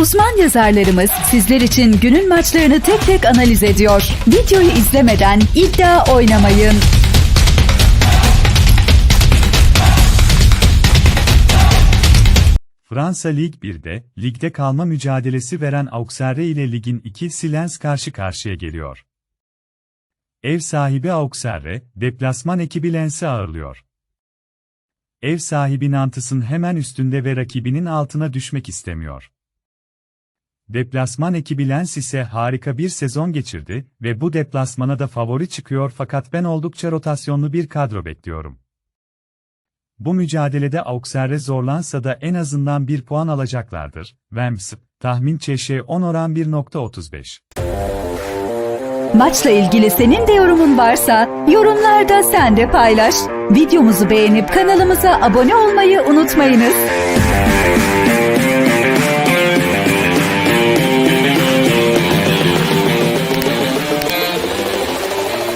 Uzman yazarlarımız sizler için günün maçlarını tek tek analiz ediyor. Videoyu izlemeden iddia oynamayın. Fransa Lig 1'de, ligde kalma mücadelesi veren Auxerre ile ligin ikisi Lens karşı karşıya geliyor. Ev sahibi Auxerre, deplasman ekibi Lens'i ağırlıyor. Ev sahibi Nantes'ın hemen üstünde ve rakibinin altına düşmek istemiyor. Deplasman ekibi Lens ise harika bir sezon geçirdi ve bu deplasmana da favori çıkıyor fakat ben oldukça rotasyonlu bir kadro bekliyorum. Bu mücadelede Auxerre zorlansa da en azından bir puan alacaklardır. Wemps, tahmin çeşe 10 oran 1.35. Maçla ilgili senin de yorumun varsa yorumlarda sen de paylaş. Videomuzu beğenip kanalımıza abone olmayı unutmayınız.